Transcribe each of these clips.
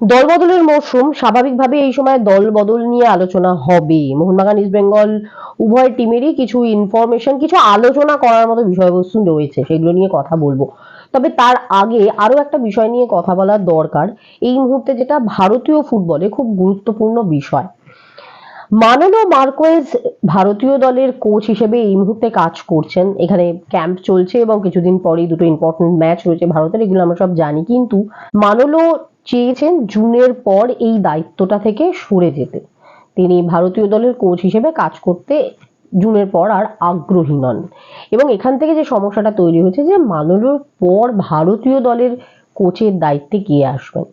দলবদলের মরশুম, স্বাভাবিকভাবে এই সময় দল বদল নিয়ে আলোচনা হবে মোহনবাগান, ইস্ট বেঙ্গল উভয় টিমেরই কিছু ইনফরমেশন কিছু আলোচনা করার মতো বিষয়বস্তু রয়েছে, সেগুলো নিয়ে কথা বলব। তবে তার আগে আরও একটা বিষয় নিয়ে কথা বলার দরকার। এই মুহূর্তে যেটা ভারতীয় ফুটবলে খুব গুরুত্বপূর্ণ বিষয়। মানলো মার্কোয়েজ ভারতীয় দলের কোচ হিসেবে এই মুহূর্তে কাজ করছেন। এখানে ক্যাম্প চলছে এবং কিছুদিন পরেই দুটো ইম্পর্টেন্ট ম্যাচ রয়েছে ভারতের, এগুলো আমরা সব জানি। কিন্তু মানলো চেয়েছেন জুনের পর এই দায়িত্বটা থেকে সরে যেতে। তিনি ভারতীয় দলের কোচ হিসেবে কাজ করতে জুনের পর আর আগ্রহী নন। এবং এখান থেকে যে সমস্যাটা তৈরি হয়েছে যে মানলোর পর ভারতীয় দলের কোচের দায়িত্বে কে আসবেন?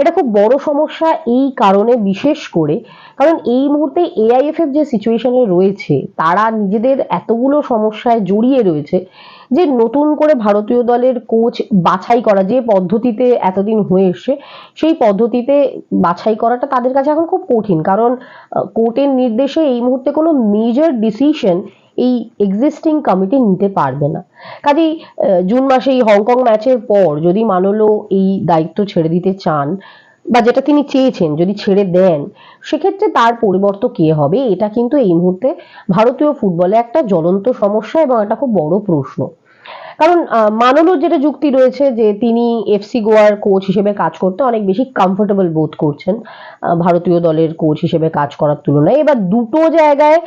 এটা খুব বড় সমস্যা এই কারণে বিশেষ করে, কারণ এই মুহূর্তে এআইএফএফ যে সিচুয়েশনে রয়েছে, তারা নিজেদের এতগুলো সমস্যায় জড়িয়ে রয়েছে যে নতুন করে ভারতীয় দলের কোচ বাছাই করা, যে পদ্ধতিতে এতদিন হয়ে এসছে, সেই পদ্ধতিতে বাছাই করাটা তাদের কাছে এখন খুব কঠিন। কারণ কোর্টের নির্দেশে এই মুহূর্তে কোনো মেজর ডিসিশন এই এক্সিস্টিং কমিটি নিতে পারবে না। কাজেই জুন মাসে এই হংকং ম্যাচের পর যদি মানলো এই দায়িত্ব ছেড়ে দিতে চান বা যেটা তিনি চেয়েছেন যদি ছেড়ে দেন, সেক্ষেত্রে তার পরিবর্তন কে হবে? এটা কিন্তু এই মুহূর্তে ভারতীয় ফুটবলে একটা জ্বলন্ত সমস্যা এবং একটা খুব বড় প্রশ্ন। কারণ মানলোর যেটা যুক্তি রয়েছে যে তিনি এফসি গোয়ার কোচ হিসেবে কাজ করতে অনেক বেশি কমফোর্টেবল বোধ করছেন ভারতীয় দলের কোচ হিসেবে কাজ করার তুলনায়। এবার দুটো জায়গায়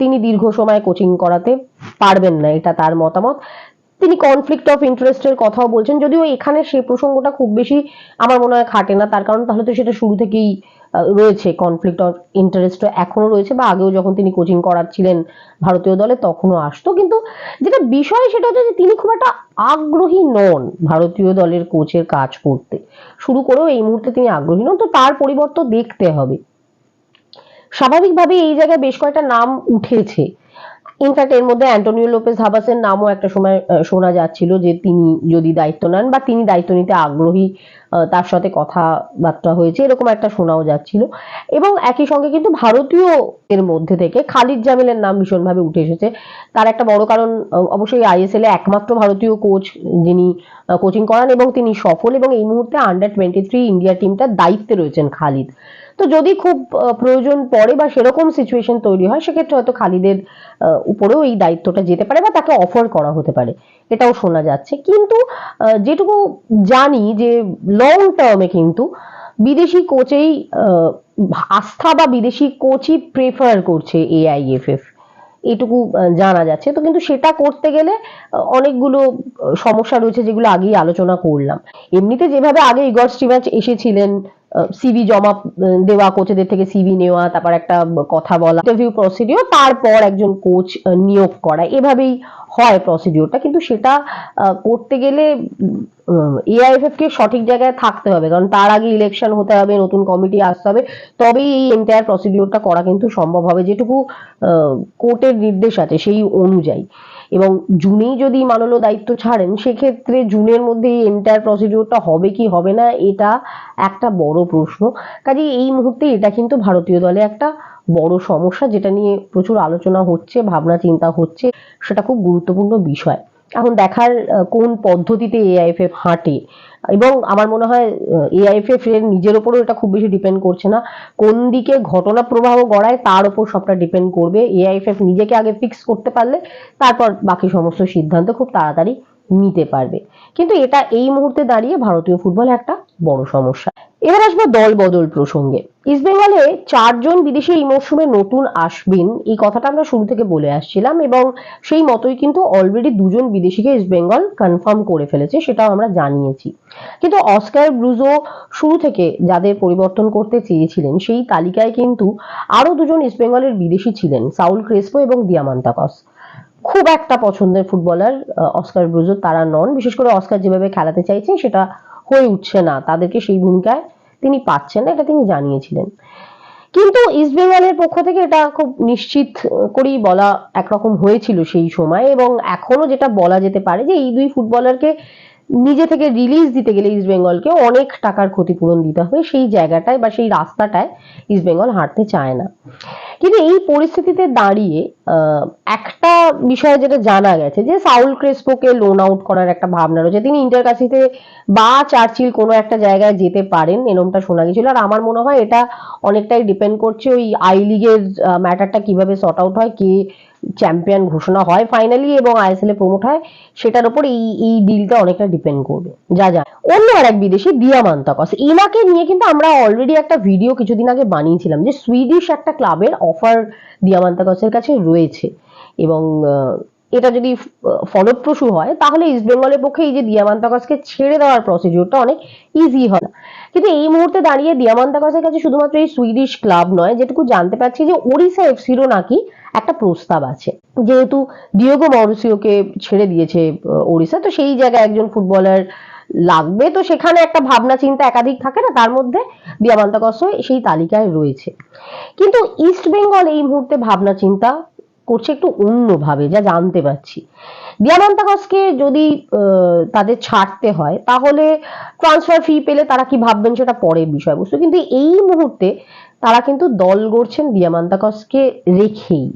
তিনি দীর্ঘ সময় কোচিং করাতে পারবেন না, এটা তার মতামত। তিনি কনফ্লিক্ট অফ ইন্টারেস্টের কথাও বলছেন, যদিও এখানে সেই প্রসঙ্গটা খুব বেশি আমার মনে হয় খাটে না, তার কারণ তাহলে তো সেটা শুরু থেকেই রয়েছে কনফ্লিক্ট অফ ইন্টারেস্ট এখনও রয়েছে বা আগেও যখন তিনি কোচিং করাচ্ছিলেন ভারতীয় দলে তখনও আসতো। কিন্তু যেটা বিষয় সেটা হচ্ছে যে তিনি খুব একটা আগ্রহী নন ভারতীয় দলের কোচের কাজ করতে। শুরু করেও এই মুহূর্তে তিনি আগ্রহী নন, তো তার পরিবর্তন দেখতে হবে। স্বাভাবিকভাবে এই জায়গায় বেশ কয়েকটা নাম উঠেছে। ইনফ্যাক্ট এর মধ্যে অ্যান্টোনিও লোপেজ হাবাসের নামও একটা সময় শোনা যাচ্ছিল যে তিনি যদি দায়িত্ব নেন বা তিনি দায়িত্ব নিতে আগ্রহী তার সাথে কথাবার্তা হয়েছে, এরকম একটা শোনাও যাচ্ছিল। এবং একই সঙ্গে কিন্তু ভারতীয় এর মধ্যে থেকে খালিদ জামিলের নাম ভীষণভাবে উঠে এসেছে। তার একটা বড় কারণ অবশ্যই আইএসএল এ একমাত্র ভারতীয় কোচ যিনি কোচিং করান এবং তিনি সফল এবং এই মুহূর্তে আন্ডার টোয়েন্টি থ্রি ইন্ডিয়া টিমটার দায়িত্বে রয়েছেন খালিদ। তো যদি খুব প্রয়োজন পড়ে বা সেরকম সিচুয়েশন তৈরি হয়, সেক্ষেত্রে হয়তো খালিদের উপরেও এই দায়িত্বটা যেতে পারে বা তাকে অফার করা হতে পারে। এটাও শোনা যাচ্ছে। কিন্তু যেটুকু জানি যে লং টার্মে কিন্তু বিদেশি কোচেই আস্থা বা বিদেশি কোচই প্রেফার করছে এআইএফএফ এটুকু জানা যাচ্ছে। তো কিন্তু সেটা করতে গেলে অনেকগুলো সমস্যা রয়েছে যেগুলো আগেই আলোচনা করলাম। এমনিতে যেভাবে আগে ইগর স্টিমাচ এসেছিলেন সিভি জমা দেওয়া, কোচেদের থেকে সিভি নেওয়া, তারপর একটা কথা বলা ইন্টারভিউ প্রসিডিওর তারপর একজন কোচ নিয়োগ করা। এভাবেই হয় প্রসিডিওরটা কিন্তু সেটা করতে গেলে এআইএফএফকে সঠিক জায়গায় থাকতে হবে। কারণ তার আগে ইলেকশন হতে হবে, নতুন কমিটি আসতে হবে, তবেই এই এন্টায়ার প্রসিডিওরটা করা কিন্তু সম্ভব হবে। যেটুকু কোর্টের নির্দেশ আছে সেই অনুযায়ী। এবং জুনেই যদি মানলো দায়িত্ব ছাড়েন, সেক্ষেত্রে জুনের মধ্যে এই প্রসিডিওরটা হবে কি হবে না, এটা একটা বড় প্রশ্ন। কাজে এই মুহূর্তে এটা কিন্তু ভারতীয় দলে একটা বড় সমস্যা, যেটা নিয়ে প্রচুর আলোচনা হচ্ছে ভাবনা চিন্তা হচ্ছে, সেটা খুব গুরুত্বপূর্ণ বিষয়। এখন দেখার কোন পদ্ধতিতে এআইএফএফ হাঁটে। এবং আমার মনে হয় এআইএফএফ এর নিজের ওপরও এটা খুব বেশি ডিপেন্ড করছে না। কোন দিকে ঘটনা প্রবাহ গড়ায়, তার উপর সবটা ডিপেন্ড করবে। এআইএফএফ নিজেকে আগে ফিক্স করতে পারলে, তারপর বাকি সমস্ত সিদ্ধান্ত খুব তাড়াতাড়ি নিতে পারবে। কিন্তু এটা এই মুহূর্তে দাঁড়িয়ে ভারতীয় ফুটবল একটা বড় সমস্যা। এবার আসব দল বদল প্রসঙ্গে ইস্টবেঙ্গলে চারজন বিদেশি এই মরশুমে নতুন আসবেন। এই কথাটা আমরা শুরু থেকে বলে আসছিলাম এবং সেই মতোই কিন্তু অলরেডি দুজন বিদেশিকে ইস্টবেঙ্গল কনফার্ম করে ফেলেছে, সেটাও আমরা জানিয়েছি। কিন্তু অস্কার ব্রুজো শুরু থেকে যাদের পরিবর্তন করতে চেয়েছিলেন, সেই তালিকায় কিন্তু আরও দুজন ইস্টবেঙ্গলের বিদেশি ছিলেন, সাউল ক্রেসপো এবং দিয়ামান্তাকস। খুব একটা পছন্দের ফুটবলার অস্কার ব্রুজো তারা নন। বিশেষ করে অস্কার যেভাবে খেলাতে চাইছে সেটা হয়ে উঠছে না। তাদেরকে সেই ভূমিকায় তিনি পাচ্ছেন না, এটা তিনি জানিয়েছিলেন। কিন্তু ইস্টবেঙ্গলের পক্ষ থেকে এটা খুব নিশ্চিত করেই বলা একরকম হয়েছিল সেই সময় এবং এখনও যেটা বলা যেতে পারে যে এই দুই ফুটবলারকে নিজে থেকে রিলিজ দিতে গেলে ইস্ট বেঙ্গলকে অনেক টাকার ক্ষতিপূরণ দিতে হবে সেই জায়গাটায় বা সেই রাস্তাটায় ইস্ট বেঙ্গল হাঁটতে চায় না। কিন্তু এই পরিস্থিতিতে দাঁড়িয়ে একটা বিষয় যেটা জানা গেছে যে সাউল ক্রেসপোকে লোন আউট করার একটা ভাবনা রয়েছে। তিনি ইন্টার কাছিতে বা চার্চিল কোনো একটা জায়গায় যেতে পারেন এরমটা শোনা গেছিল। আর আমার মনে হয় এটা অনেকটাই ডিপেন্ড করছে ওই আই লিগের ম্যাটারটা কীভাবে সর্ট আউট হয়, কে চ্যাম্পিয়ন ঘোষণা হয় ফাইনালি এবং আইএসএল এ প্রমোট হয়, সেটার উপর এই এই ডিলটা অনেকটা ডিপেন্ড করবে। যা যা। অন্য আর এক বিদেশি দিয়া মান্তাকস এমাকে নিয়ে কিন্তু আমরা অলরেডি একটা ভিডিও কিছুদিন আগে বানিয়েছিলাম যে সুইডিশ একটা ক্লাবের অফার দিয়া মান্তাকসের কাছে রয়েছে। এবং এটা যদি ফলপ্রসূ হয়, তাহলে ইস্ট বেঙ্গলের পক্ষে এই যে দিয়ামান্তাকসকে ছেড়ে দেওয়ার প্রসিডিউরটা অনেক ইজি হয়। কিন্তু এই মুহূর্তে দাঁড়িয়ে দিয়ামান্তাকসের কাছে শুধুমাত্র এই সুইডিশ ক্লাব নয়, যেটুকু জানতে পারছি যে ওড়িশা এফসিরও নাকি একটা প্রস্তাব আছে। যেহেতু ডিওগো মরুসিওকে ছেড়ে দিয়েছে ওড়িশা তো সেই জায়গায় একজন ফুটবলার লাগবে। তো সেখানে একটা ভাবনা, চিন্তা একাধিক থাকে না, তার মধ্যে দিয়ামান্তাকস সেই তালিকায় রয়েছে। কিন্তু ইস্ট বেঙ্গল এই মুহূর্তে ভাবনা, চিন্তা করছে একটু অন্যভাবে, যা জানতে পারছি। দিয়ামান্তাকসকে যদি তাদের ছাড়তে হয়, তাহলে ট্রান্সফার ফি পেলে তারা কি ভাববেন সেটা পরের বিষয়বস্তু। কিন্তু এই মুহূর্তে তারা কিন্তু দল গড়ছেন দিয়ামান্তাকসকে রেখেই।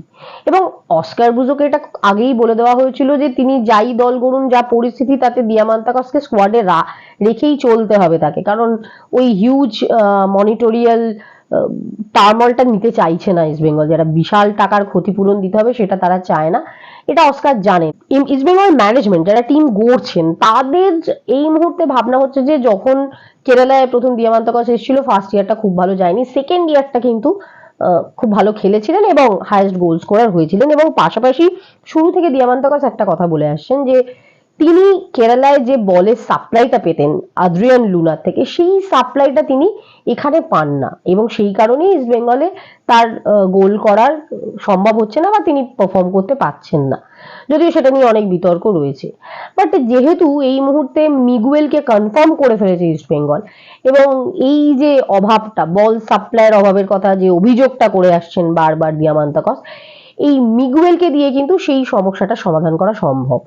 এবং অস্কার বুজোকে এটা আগেই বলে দেওয়া হয়েছিল যে, তিনি যাই দল গড়ুন, যা পরিস্থিতি, তাতে দিয়ামান্তাকসকে স্কোয়াডে রেখেই চলতে হবে তাকে। কারণ ওই হিউজ মনিটোরিয়াল টার্মলটা নিতে চাইছে না ইস্ট বেঙ্গল যারা বিশাল টাকার ক্ষতিপূরণ দিতে হবে সেটা তারা চায় না। এটা অস্কার জানেন। ইস্ট বেঙ্গল ম্যানেজমেন্ট যারা টিম গড়ছেন, তাদের এই মুহূর্তে ভাবনা হচ্ছে যে যখন কেরালায় প্রথম দিয়ামান্তকস এসেছিল ফার্স্ট ইয়ারটা খুব ভালো যায়নি। সেকেন্ড ইয়ারটা কিন্তু খুব ভালো খেলেছিলেন এবং হায়েস্ট গোল স্কোরার হয়েছিলেন এবং পাশাপাশি শুরু থেকে দিয়ামান্তকস একটা কথা বলে আসছেন যে, তিনি কেরালায় যে বলের সাপ্লাইটা পেতেন আদ্রিয়ান লুনার থেকে, সেই সাপ্লাইটা তিনি এখানে পান না। এবং সেই কারণেই ইস্ট বেঙ্গলে তার গোল করার সম্ভব হচ্ছে না বা তিনি পারফর্ম করতে পারছেন না। যদিও সেটা নিয়ে অনেক বিতর্ক রয়েছে। বাট যেহেতু এই মুহূর্তে মিগুয়েলকে কনফার্ম করে ফেলেছে ইস্ট বেঙ্গল এবং এই যে অভাবটা বল সাপ্লাইয়ের অভাবের কথা, যে অভিযোগটা করে আসছেন বারবার দিয়ামান্তাকস এই মিগুয়েলকে দিয়ে কিন্তু সেই সমস্যাটা সমাধান করা সম্ভব।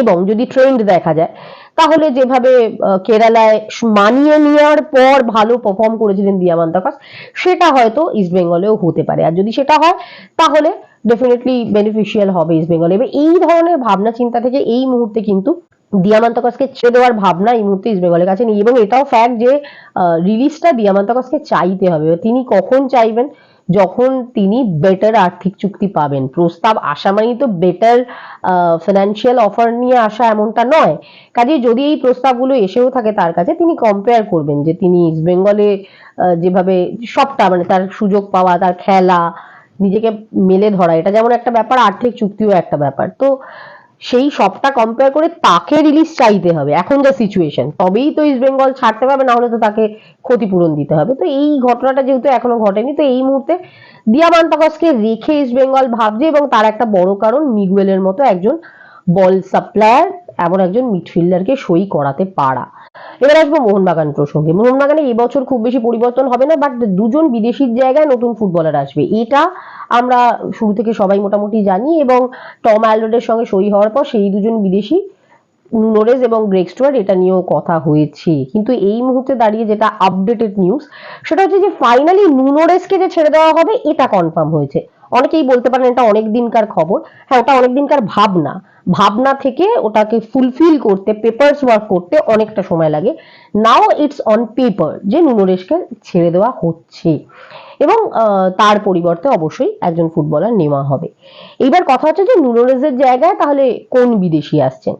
এবং যদি ট্রেন্ড দেখা যায়, তাহলে যেভাবে কেরালায় মানিয়ে নেওয়ার পর ভালো পারফর্ম করেছিলেন দিয়ামান্তাকাস সেটা হয়তো ইস্ট বেঙ্গলেও হতে পারে। আর যদি সেটা হয়, তাহলে ডেফিনেটলি বেনিফিশিয়াল হবে ইস্ট বেঙ্গলে এবার এই ধরনের ভাবনা চিন্তা থেকে এই মুহূর্তে কিন্তু দিয়ামান্তকাসকে ছেড়ে দেওয়ার ভাবনা এই মুহূর্তে ইস্ট বেঙ্গলের কাছে নেই। এবং এটাও ফ্যাক্ট যে রিলিজটা দিয়ামান্তকাসকে চাইতে হবে। তিনি কখন চাইবেন যখন তিনি বেটার আর্থিক চুক্তি পাবেন। প্রস্তাব আসা মানেই তো বেটার ফিনান্সিয়াল অফার নিয়ে আসা এমনটা নয়। কাজে যদি এই প্রস্তাবগুলো এসেও থাকে তার কাছে, তিনি কম্পেয়ার করবেন যে তিনি ইস্ট বেঙ্গলে যেভাবে সবটা মানে তার সুযোগ পাওয়া, তার খেলা, নিজেকে মেলে ধরা, এটা যেমন একটা ব্যাপার, আর্থিক চুক্তিও একটা ব্যাপার। তো সেই সবটা কম্পেয়ার করে তাকে রিলিজ চাইতে হবে এখন যা সিচুয়েশন তবেই তো ইস্ট বেঙ্গল ছাড়তে পারবে না হলে তো তাকে ক্ষতিপূরণ দিতে হবে। তো এই ঘটনাটা যেহেতু এখনও ঘটেনি, তো এই মুহূর্তে দিয়া মান্তাকসকে রেখে ইস্ট বেঙ্গল ভাবছে এবং তার একটা বড় কারণ মিগুয়েলের মতো একজন বল সাপ্লায়ার এমন একজন মিডফিল্ডারকে সই করাতে পারা। এবার আসব মোহনবাগান প্রসঙ্গে। মোহনবাগানে এবছর খুব বেশি পরিবর্তন হবে না বাট দুজন বিদেশির জায়গায় নতুন ফুটবলার আসবে। এটা আমরা শুরু থেকে সবাই মোটামুটি জানি এবং টম অ্যালডের সঙ্গে সই হওয়ার পর সেই দুজন বিদেশি নুনোরেজ এবং গ্রেক স্টুয়ার্ট, এটা নিয়েও কথা হয়েছে। কিন্তু এই মুহূর্তে দাঁড়িয়ে যেটা আপডেটেড নিউজ সেটা হচ্ছে যে ফাইনালি নুনোরেসকে যে ছেড়ে দেওয়া হবে, এটা কনফার্ম হয়েছে। অনেকেই বলতে পারেন এটা অনেক দিনকার খবর। হ্যাঁ ওটা অনেক দিনকার ভাবনা। ভাবনা থেকে ওটাকে ফুলফিল করতে পেপারস ওয়ার্ক করতে অনেকটা সময় লাগে। নাও ইটস অন পেপার যে নুনোরেসকে ছেড়ে দেওয়া হচ্ছে। এবং তার পরিবর্তে অবশ্যই একজন ফুটবলার নেওয়া হবে। এইবার কথা হচ্ছে যে নুনোরেজের জায়গায় তাহলে কোন বিদেশি আসছেন?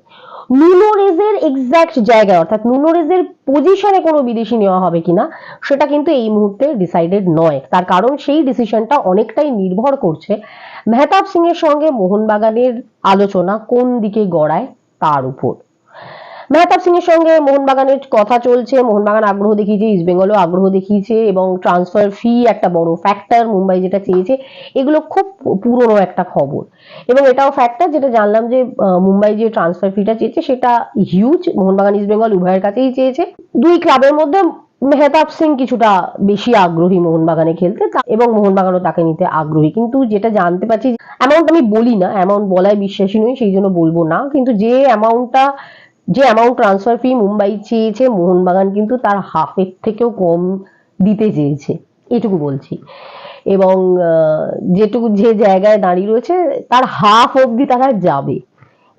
নুনোরেজের এক্সাক্ট জায়গায়, অর্থাৎ নুনোরেজের পজিশনে কোনো বিদেশি নেওয়া হবে কিনা, সেটা কিন্তু এই মুহূর্তে ডিসাইডেড নয়। তার কারণ সেই ডিসিশনটা অনেকটাই নির্ভর করছে মেহতাব সিং এর সঙ্গে মোহনবাগানের আলোচনা কোন দিকে গড়ায় তার উপর। মেহতাব সিং এর সঙ্গে মোহনবাগানের কথা চলছে। মোহনবাগান আগ্রহ দেখিয়েছে ইস্টবেঙ্গলও আগ্রহ দেখিয়েছে এবং ট্রান্সফার ফি একটা বড় ফ্যাক্টর মুম্বাই যেটা চেয়েছে, এগুলো খুব পুরনো একটা খবর। এবং এটাও ফ্যাক্টর যেটা জানলাম যে মুম্বাই যে ট্রান্সফার ফিটা চেয়েছে, সেটা হিউজ মোহনবাগান ইস্টবেঙ্গল উভয়ের কাছেই চেয়েছে। দুই ক্লাবের মধ্যে মেহতাব সিং কিছুটা বেশি আগ্রহী মোহনবাগানে খেলতে এবং মোহনবাগানও তাকে নিতে আগ্রহী। কিন্তু যেটা জানতে পারছি অ্যামাউন্ট আমি বলি না অ্যামাউন্ট বলায় বিশ্বাসী নই, সেই জন্য বলব না। কিন্তু যে অ্যামাউন্টটা যে অ্যামাউন্ট ট্রান্সফার ফি মুম্বাই চেয়েছে, মোহনবাগান কিন্তু তার হাফের থেকেও কম দিতে চেয়েছে। এটুকু বলছি। এবং যেটুকু যে জায়গায় দাঁড়িয়ে রয়েছে, তার হাফ অবধি তারা যাবে।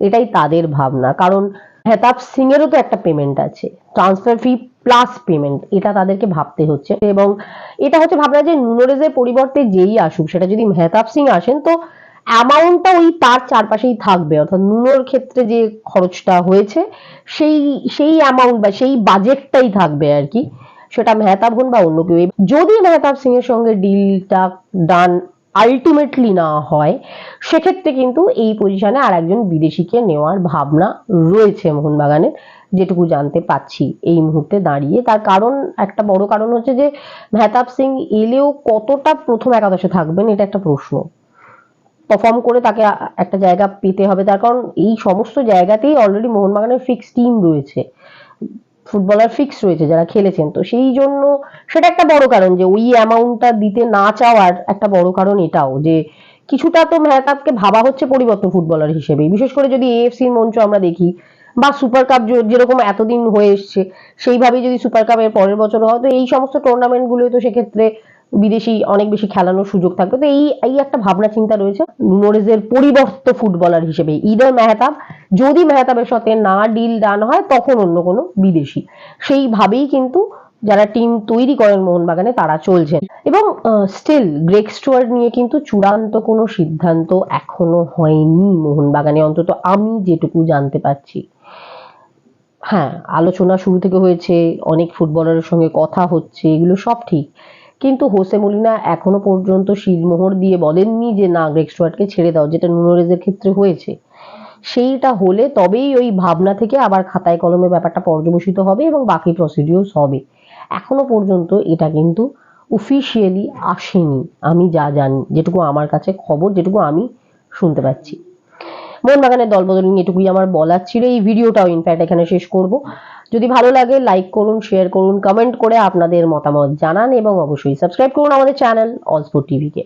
এটাই তাদের ভাবনা। কারণ হেতাব সিং এরও তো একটা পেমেন্ট আছে। ট্রান্সফার ফি প্লাস পেমেন্ট এটা তাদেরকে ভাবতে হচ্ছে। এবং এটা হচ্ছে ভাবনা যে নুনোরেজের পরিবর্তে যেই আসুক, সেটা যদি মেহতাব সিং আসেন, তো অ্যামাউন্টটা ওই তার চারপাশেই থাকবে। অর্থাৎ নুনোর ক্ষেত্রে যে খরচটা হয়েছে, সেই সেই অ্যামাউন্ট বা সেই বাজেটটাই থাকবে আর কি। সেটা মেহতাব হন বা অন্য কেউ। যদি মেহতাব সিং এর সঙ্গে ডিলটা ডান আলটিমেটলি না হয়, সেক্ষেত্রে কিন্তু এই পজিশনে আর একজন বিদেশিকে নেওয়ার ভাবনা রয়েছে মোহনবাগানের। যেটুকু জানতে পাচ্ছি এই মুহূর্তে দাঁড়িয়ে। তার কারণ, একটা বড় কারণ হচ্ছে যে মেহতাব সিং এলেও কতটা প্রথম একাদশে থাকবেন, এটা একটা প্রশ্ন। পারফর্ম করে তাকে একটা জায়গা পেতে হবে। তার কারণ এই সমস্ত জায়গাতেই অলরেডি মোহনবাগানের ফিক্স টিম রয়েছে। ফুটবলার ফিক্স রয়েছে যারা খেলেছেন। তো সেই জন্য সেটা একটা বড় কারণ যে ওই অ্যামাউন্টটা দিতে না চাওয়ার একটা বড় কারণ এটাও যে কিছুটা তো মেহতাবকে ভাবা হচ্ছে পরিবর্তন ফুটবলার হিসেবে বিশেষ করে যদি এএফসির মঞ্চ আমরা দেখি বা সুপার কাপ যেরকম এতদিন হয়ে এসছে সেইভাবে যদি সুপার কাপের পরের বছর হয়, তো এই সমস্ত টুর্নামেন্টগুলো তো সেক্ষেত্রে বিদেশি অনেক বেশি খেলানোর সুযোগ থাকবে। তো এই এই একটা ভাবনা চিন্তা রয়েছে নুনোরেজের পরিবর্ত ফুটবলার হিসেবে। ইদার মেহতাব, যদি মেহতাবের সাথে না ডিল ডান হয়, তখন অন্য কোনো বিদেশি। সেইভাবেই কিন্তু যারা টিম তৈরি করেন মোহনবাগানে, তারা চলছেন। এবং স্টিল গ্রেক স্টুয়ার্ড নিয়ে কিন্তু চূড়ান্ত কোনো সিদ্ধান্ত এখনও হয়নি মোহনবাগানে। অন্তত আমি যেটুকু জানতে পারছি। হ্যাঁ আলোচনা শুরু থেকে হয়েছে, অনেক ফুটবলারের সঙ্গে কথা হচ্ছে, এগুলো সব ঠিক। কিন্তু হোসে মলিনা এখনও পর্যন্ত শিলমোহর দিয়ে বলেননি যে, না গ্রেক স্টুয়ার্টকে ছেড়ে দাও, যেটা নুনোরেজের ক্ষেত্রে হয়েছে। সেইটা হলে তবেই ওই ভাবনা থেকে আবার খাতায় কলমে ব্যাপারটা পর্যবসিত হবে এবং বাকি প্রসিডিওর্স হবে। এখনও পর্যন্ত এটা কিন্তু অফিসিয়ালি আসেনি। আমি যা জানি, যেটুকু আমার কাছে খবর, যেটুকু আমি শুনতে পাচ্ছি। মোহনবাগানের দলবদল নিয়ে এটুকুই আমার বলার ছিল। এই ভিডিওটাও ইনফ্যাক্ট এখানে শেষ করব। যদি ভালো লাগে লাইক করুন শেয়ার করুন কমেন্ট করে আপনাদের মতামত জানান এবং অবশ্যই সাবস্ক্রাইব করুন আমাদের চ্যানেল অলস্পোর্ট টিভিকে